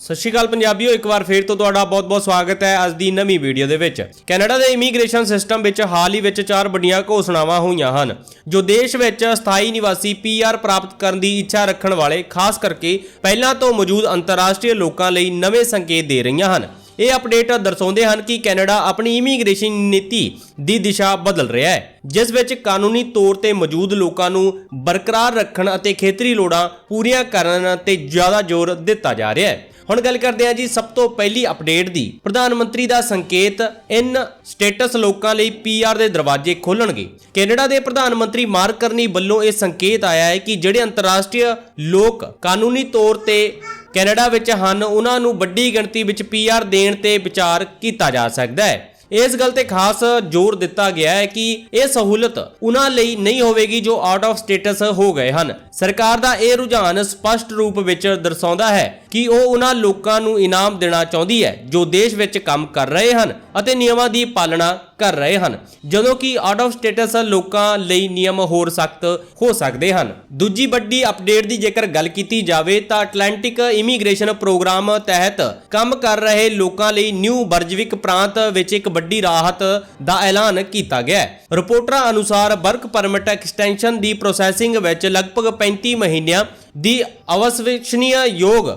ਸਤਿ ਸ਼੍ਰੀ ਅਕਾਲ ਪੰਜਾਬੀਓ, ਇੱਕ ਵਾਰ ਫੇਰ ਤੋਂ ਤੁਹਾਡਾ ਬਹੁਤ-ਬਹੁਤ ਸਵਾਗਤ ਹੈ ਅੱਜ ਦੀ ਨਵੀਂ ਵੀਡੀਓ ਦੇ ਵਿੱਚ। ਕੈਨੇਡਾ ਦੇ ਇਮੀਗ੍ਰੇਸ਼ਨ ਸਿਸਟਮ ਵਿੱਚ ਹਾਲ ਹੀ ਵਿੱਚ ਚਾਰ ਵੱਡੀਆਂ ਘੋਸ਼ਣਾਵਾਂ ਹੋਈਆਂ ਹਨ, ਜੋ ਦੇਸ਼ ਵਿੱਚ ਸਥਾਈ ਨਿਵਾਸੀ ਪੀਆਰ ਪ੍ਰਾਪਤ ਕਰਨ ਦੀ ਇੱਛਾ ਰੱਖਣ ਵਾਲੇ, ਖਾਸ ਕਰਕੇ ਪਹਿਲਾਂ ਤੋਂ ਮੌਜੂਦ ਅੰਤਰਰਾਸ਼ਟਰੀ ਲੋਕਾਂ ਲਈ ਨਵੇਂ ਸੰਕੇਤ ਦੇ ਰਹੀਆਂ ਹਨ। ਇਹ ਅਪਡੇਟ ਦਰਸਾਉਂਦੇ ਹਨ ਕਿ ਕੈਨੇਡਾ ਆਪਣੀ ਇਮੀਗ੍ਰੇਸ਼ਨ ਨੀਤੀ ਦੀ ਦਿਸ਼ਾ ਬਦਲ ਰਿਹਾ ਹੈ, ਜਿਸ ਵਿੱਚ ਕਾਨੂੰਨੀ ਤੌਰ ਤੇ ਮੌਜੂਦ ਲੋਕਾਂ ਨੂੰ ਬਰਕਰਾਰ ਰੱਖਣ ਅਤੇ ਖੇਤਰੀ ਲੋੜਾਂ ਪੂਰੀਆਂ ਕਰਨ ਤੇ ਜ਼ਿਆਦਾ ਜ਼ੋਰ ਦਿੱਤਾ ਜਾ ਰਿਹਾ ਹੈ। ਹੁਣ ਗੱਲ ਕਰਦੇ ਹਾਂ ਜੀ ਸਭ ਤੋਂ ਪਹਿਲੀ ਅਪਡੇਟ ਦੀ। ਪ੍ਰਧਾਨ ਮੰਤਰੀ ਦਾ ਸੰਕੇਤ, ਇਨ ਸਟੇਟਸ ਲੋਕਾਂ ਲਈ ਪੀਆਰ ਦੇ ਦਰਵਾਜ਼ੇ ਖੋਲਣਗੇ। ਕੈਨੇਡਾ ਦੇ ਪ੍ਰਧਾਨ ਮੰਤਰੀ ਮਾਰਕ ਕਰਨੀ ਵੱਲੋਂ ਇਹ ਸੰਕੇਤ ਆਇਆ ਹੈ ਕਿ ਜਿਹੜੇ ਅੰਤਰਰਾਸ਼ਟਰੀ ਲੋਕ ਕਾਨੂੰਨੀ ਤੌਰ ਤੇ ਕੈਨੇਡਾ ਵਿੱਚ ਹਨ, ਉਹਨਾਂ ਨੂੰ ਵੱਡੀ ਗਿਣਤੀ ਵਿੱਚ ਪੀਆਰ ਦੇਣ ਤੇ ਵਿਚਾਰ ਕੀਤਾ ਜਾ ਸਕਦਾ ਹੈ। ਇਸ ਗੱਲ ਤੇ ਖਾਸ ਜ਼ੋਰ ਦਿੱਤਾ ਗਿਆ ਹੈ ਕਿ ਇਹ ਸਹੂਲਤ ਉਹਨਾਂ ਲਈ ਨਹੀਂ ਹੋਵੇਗੀ ਜੋ ਆਊਟ ਆਫ ਸਟੇਟਸ ਹੋ ਗਏ ਹਨ। ਸਰਕਾਰ ਦਾ ਇਹ ਰੁਝਾਨ ਸਪਸ਼ਟ ਰੂਪ ਵਿੱਚ ਦਰਸਾਉਂਦਾ ਹੈ ਕਿ ਉਹ ਉਹਨਾਂ ਲੋਕਾਂ ਨੂੰ ਇਨਾਮ ਦੇਣਾ ਚਾਹੁੰਦੀ ਹੈ ਜੋ ਦੇਸ਼ ਵਿੱਚ ਕੰਮ ਕਰ ਰਹੇ ਹਨ ਅਤੇ ਨਿਯਮਾਂ ਦੀ ਪਾਲਣਾ ਕਰ ਰਹੇ ਹਨ, ਜਦੋਂ ਕਿ ਆਊਟ ਆਫ ਸਟੇਟਸ ਲੋਕਾਂ ਲਈ ਨਿਯਮ ਹੋਰ ਸਖਤ ਹੋ ਸਕਦੇ ਹਨ। ਦੂਜੀ ਵੱਡੀ ਅਪਡੇਟ ਦੀ ਜੇਕਰ ਗੱਲ ਕੀਤੀ ਜਾਵੇ ਤਾਂ ਅਟਲਾਂਟਿਕ ਇਮੀਗ੍ਰੇਸ਼ਨ ਪ੍ਰੋਗਰਾਮ ਤਹਿਤ ਕੰਮ ਕਰ ਰਹੇ ਲੋਕਾਂ ਲਈ ਨਿਊ ਬਰਜਵਿਕ ਪ੍ਰਾਂਤ ਵਿੱਚ ਇੱਕ ਵੱਡੀ ਰਾਹਤ ਦਾ ਐਲਾਨ ਕੀਤਾ ਗਿਆ ਹੈ। ਰਿਪੋਰਟਰਾਂ ਅਨੁਸਾਰ ਵਰਕ ਪਰਮਿਟ ਐਕਸਟੈਂਸ਼ਨ ਦੀ ਪ੍ਰੋਸੈਸਿੰਗ ਵਿੱਚ ਲਗਭਗ 35 ਮਹੀਨਿਆਂ ਦੀ ਅਵਸਵਿਸ਼ਨੀय ਯੋਗ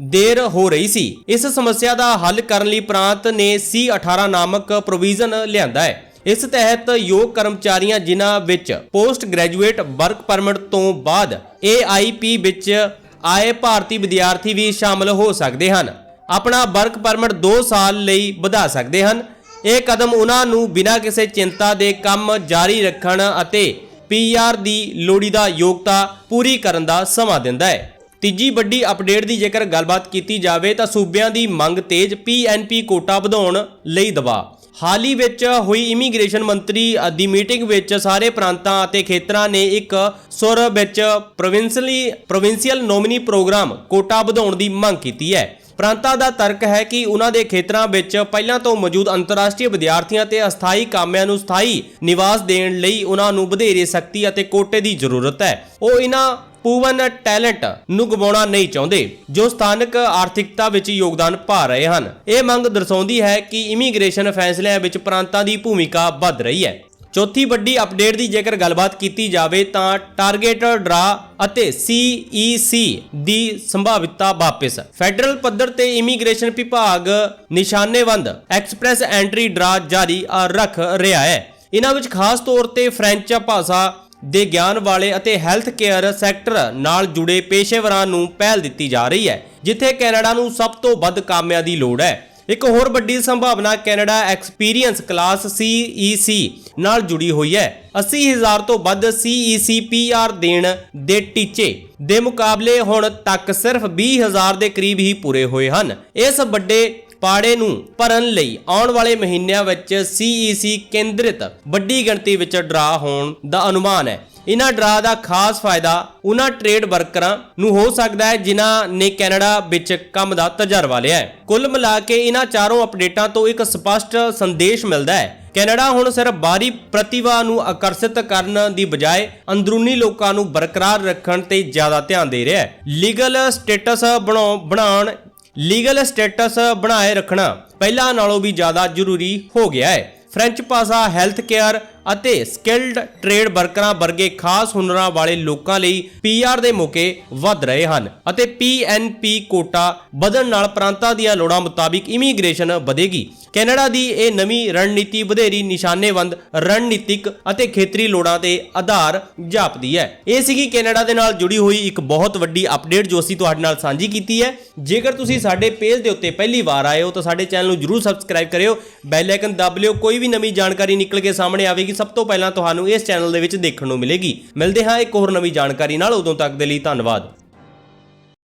ਦੇਰ ਹੋ ਰਹੀ ਸੀ। ਇਸ ਸਮੱਸਿਆ ਦਾ ਹੱਲ ਕਰਨ ਲਈ ਪ੍ਰਾਂਤ ਨੇ C18 ਨਾਮਕ ਪ੍ਰੋਵੀਜ਼ਨ ਲਿਆਂਦਾ ਹੈ। ਇਸ ਤਹਿਤ ਯੋਗ ਕਰਮਚਾਰੀਆਂ ਜਿਨ੍ਹਾਂ ਵਿੱਚ ਪੋਸਟ ਗ੍ਰੈਜੂਏਟ ਵਰਕ ਪਰਮਿਟ ਤੋਂ ਬਾਅਦ AIP ਵਿੱਚ ਆਏ ਭਾਰਤੀ ਵਿਦਿਆਰਥੀ ਵੀ ਸ਼ਾਮਲ ਹੋ ਸਕਦੇ ਹਨ। ਆਪਣਾ ਵਰਕ ਪਰਮਿਟ 2 ਸਾਲ ਲਈ ਵਧਾ ਸਕਦੇ ਹਨ। ਇਹ ਕਦਮ ਉਹਨਾਂ ਨੂੰ ਬਿਨਾਂ ਕਿਸੇ ਚਿੰਤਾ ਦੇ ਕੰਮ ਜਾਰੀ ਰੱਖਣ ਅਤੇ ਪੀਆਰ ਦੀ ਲੋੜੀਦਾ ਯੋਗਤਾ ਪੂਰੀ ਕਰਨ ਦਾ ਸਮਾਂ ਦਿੰਦਾ ਹੈ। ਤੀਜੀ ਵੱਡੀ ਅਪਡੇਟ ਦੀ ਜੇਕਰ ਗੱਲਬਾਤ ਕੀਤੀ ਜਾਵੇ ਤਾਂ ਸੂਬਿਆਂ ਦੀ ਮੰਗ ਤੇਜ਼ ਪੀਐਨਪੀ ਕੋਟਾ ਵਧਾਉਣ ਲਈ ਦਬਾਅ। ਹਾਲ ਹੀ ਵਿੱਚ ਹੋਈ ਇਮੀਗ੍ਰੇਸ਼ਨ ਮੰਤਰੀ ਦੀ ਮੀਟਿੰਗ ਵਿੱਚ ਸਾਰੇ ਪ੍ਰਾਂਤਾਂ ਅਤੇ ਖੇਤਰਾਂ ਨੇ ਇੱਕ ਸੁਰ ਵਿੱਚ provincially provincial nominee programme quota ਵਧਾਉਣ ਦੀ ਮੰਗ ਕੀਤੀ ਹੈ। ਪ੍ਰਾਂਤਾਂ ਦਾ ਤਰਕ ਹੈ ਕਿ ਉਹਨਾਂ ਦੇ ਖੇਤਰਾਂ ਵਿੱਚ ਪਹਿਲਾਂ ਤੋਂ ਮੌਜੂਦ ਅੰਤਰਰਾਸ਼ਟਰੀ ਵਿਦਿਆਰਥੀਆਂ ਤੇ ਅਸਥਾਈ ਕਾਮਿਆਂ ਨੂੰ ਸਥਾਈ ਨਿਵਾਸ ਦੇਣ ਲਈ ਉਹਨਾਂ ਨੂੰ ਵਧੇਰੇ ਸਖਤੀ ਅਤੇ ਕੋਟੇ ਦੀ ਜ਼ਰੂਰਤ ਹੈ। ਉਹ ਇਹਨਾਂ ਪੂਵਨ ਟੈਲੈਂਟ ਨੂੰ ਗਵਾਉਣਾ ਨਹੀਂ ਚਾਹੁੰਦੇ, ਜੋ ਸਥਾਨਕ ਆਰਥਿਕਤਾ ਵਿੱਚ ਯੋਗਦਾਨ ਪਾ ਰਹੇ ਹਨ। ਇਹ ਮੰਗ ਦਰਸਾਉਂਦੀ ਹੈ ਕਿ ਇਮੀਗ੍ਰੇਸ਼ਨ ਫੈਸਲਿਆਂ ਵਿੱਚ ਪ੍ਰਾਂਤਾਂ ਦੀ ਭੂਮਿਕਾ ਵੱਧ ਰਹੀ ਹੈ। ਚੌਥੀ ਵੱਡੀ ਅਪਡੇਟ ਦੀ ਜੇਕਰ ਗੱਲਬਾਤ ਕੀਤੀ ਜਾਵੇ ਤਾਂ ਟਾਰਗੇਟ ਡਰਾ ਅਤੇ CEC ਦੀ ਸੰਭਾਵਿਤਾ ਵਾਪਸ। ਫੈਡਰਲ ਪੱਧਰ ਤੇ ਇਮੀਗ੍ਰੇਸ਼ਨ ਵਿਭਾਗ ਨਿਸ਼ਾਨੇਬੰਦ ਐਕਸਪ੍ਰੈਸ ਐਂਟਰੀ ਡਰਾ ਜਾਰੀ ਰੱਖ ਰਿਹਾ ਹੈ। ਇਹਨਾਂ ਵਿੱਚ ਖਾਸ ਤੌਰ ਤੇ ਫ੍ਰੈਂਚ ਭਾਸ਼ਾ ਦੇ ਗਿਆਨ ਵਾਲੇ ਅਤੇ ਹੈਲਥ ਕੇਅਰ ਸੈਕਟਰ ਨਾਲ ਜੁੜੇ ਪੇਸ਼ੇਵਰਾਂ ਨੂੰ ਪਹਿਲ ਦਿੱਤੀ ਜਾ ਰਹੀ ਹੈ, ਜਿੱਥੇ ਕੈਨੇਡਾ ਨੂੰ ਸਭ ਤੋਂ ਵੱਧ ਕਾਮਿਆਂ ਦੀ ਲੋੜ ਹੈ। ਇੱਕ ਹੋਰ ਵੱਡੀ ਸੰਭਾਵਨਾ ਕੈਨੇਡਾ ਐਕਸਪੀਰੀਅੰਸ ਕਲਾਸ CEC ਨਾਲ ਜੁੜੀ ਹੋਈ ਹੈ। 80000 ਤੋਂ ਵੱਧ CEC PR ਦੇਣ ਦੇ ਟੀਚੇ ਦੇ ਮੁਕਾਬਲੇ ਹੁਣ ਤੱਕ ਸਿਰਫ 20000 ਦੇ ਕਰੀਬ ਹੀ ਪੂਰੇ ਹੋਏ ਹਨ। ਇਸ ਵੱਡੇ ਪਾੜੇ ਨੂੰ ਭਰਨ ਲਈ ਆਉਣ ਵਾਲੇ ਮਹੀਨਿਆਂ ਵਿੱਚ CEC ਕੇਂਦਰਿਤ ਵੱਡੀ ਗਿਣਤੀ ਵਿੱਚ ਡਰਾ ਹੋਣ ਦਾ ਅਨੁਮਾਨ ਹੈ। ਇਹਨਾਂ ਡਰਾ ਦਾ ਖਾਸ ਫਾਇਦਾ ਉਹਨਾਂ ਟ੍ਰੇਡ ਵਰਕਰਾਂ ਨੂੰ ਹੋ ਸਕਦਾ ਹੈ ਜਿਨ੍ਹਾਂ ਨੇ ਕੈਨੇਡਾ ਵਿੱਚ ਕੰਮ ਦਾ ਤਜਰਬਾ ਲਿਆ ਹੈ। ਕੁੱਲ ਮਿਲਾ ਕੇ ਇਹਨਾਂ ਚਾਰੋਂ ਅਪਡੇਟਾਂ ਤੋਂ ਇੱਕ ਸਪਸ਼ਟ ਸੰਦੇਸ਼ ਮਿਲਦਾ ਹੈ। ਕੈਨੇਡਾ ਹੁਣ ਸਿਰਫ ਬਾਹਰੀ ਪ੍ਰਤਿਭਾ ਨੂੰ ਆਕਰਸ਼ਿਤ ਕਰਨ ਦੀ ਬਜਾਏ ਅੰਦਰੂਨੀ ਲੋਕਾਂ ਨੂੰ ਬਰਕਰਾਰ ਰੱਖਣ ਤੇ ਜ਼ਿਆਦਾ ਧਿਆਨ ਦੇ ਰਿਹਾ ਹੈ। ਲੀਗਲ ਸਟੇਟਸ ਬਣਾਉਣ ਲੀਗਲ ਸਟੇਟਸ ਬਣਾਏ ਰੱਖਣਾ ਪਹਿਲਾਂ ਨਾਲੋਂ ਵੀ ਜ਼ਿਆਦਾ ਜ਼ਰੂਰੀ ਹੋ ਗਿਆ ਹੈ। ਫ੍ਰੈਂਚ ਭਾਸ਼ਾ ਹੈਲਥ ਕੇਅਰ ਅਤੇ ਸਕਿਲਡ ਟ੍ਰੇਡ ਵਰਕਰਾਂ ਵਰਗੇ ਖਾਸ ਹੁਨਰਾਂ ਵਾਲੇ ਲੋਕਾਂ ਲਈ ਪੀਆਰ ਦੇ ਮੌਕੇ ਵੱਧ ਰਹੇ ਹਨ ਅਤੇ ਪੀਐਨਪੀ ਕੋਟਾ ਵਧਣ ਨਾਲ ਪ੍ਰਾਂਤਾਂ ਦੀਆਂ ਲੋੜਾਂ ਮੁਤਾਬਿਕ ਇਮੀਗ੍ਰੇਸ਼ਨ ਵਧੇਗੀ। ਕੈਨੇਡਾ ਦੀ ਇਹ ਨਵੀਂ ਰਣਨੀਤੀ ਵਧੇਰੀ ਨਿਸ਼ਾਨੇਬੰਦ ਰਣਨੀਤਿਕ ਅਤੇ ਖੇਤਰੀ ਲੋੜਾਂ ਦੇ ਆਧਾਰ ਜਾਪਦੀ ਹੈ। ਇਹ ਸੀਗੀ ਕੈਨੇਡਾ ਦੇ ਨਾਲ ਜੁੜੀ ਹੋਈ ਇੱਕ ਬਹੁਤ ਵੱਡੀ ਅਪਡੇਟ ਜੋ ਅਸੀਂ ਤੁਹਾਡੇ ਨਾਲ ਸਾਂਝੀ ਕੀਤੀ ਹੈ। ਜੇਕਰ ਤੁਸੀਂ ਸਾਡੇ ਪੇਜ ਦੇ ਉੱਤੇ ਪਹਿਲੀ ਵਾਰ ਆਏ ਹੋ ਤਾਂ ਸਾਡੇ ਚੈਨਲ ਨੂੰ ਜਰੂਰ ਸਬਸਕ੍ਰਾਈਬ ਕਰਿਓ। ਬੈਲ ਆਈਕਨ ਦਬ ਲਿਓ। ਕੋਈ ਵੀ ਨਵੀਂ ਜਾਣਕਾਰੀ ਨਿਕਲ ਕੇ ਸਾਹਮਣੇ ਆਵੇਗੀ ਸਭ ਤੋਂ ਪਹਿਲਾਂ ਤੁਹਾਨੂੰ ਇਸ ਚੈਨਲ ਦੇ ਵਿੱਚ ਦੇਖਣ ਨੂੰ ਮਿਲੇਗੀ। ਮਿਲਦੇ ਹਾਂ ਇੱਕ ਹੋਰ ਨਵੀਂ ਜਾਣਕਾਰੀ ਨਾਲ। ਉਦੋਂ ਤੱਕ ਦੇ ਲਈ ਧੰਨਵਾਦ।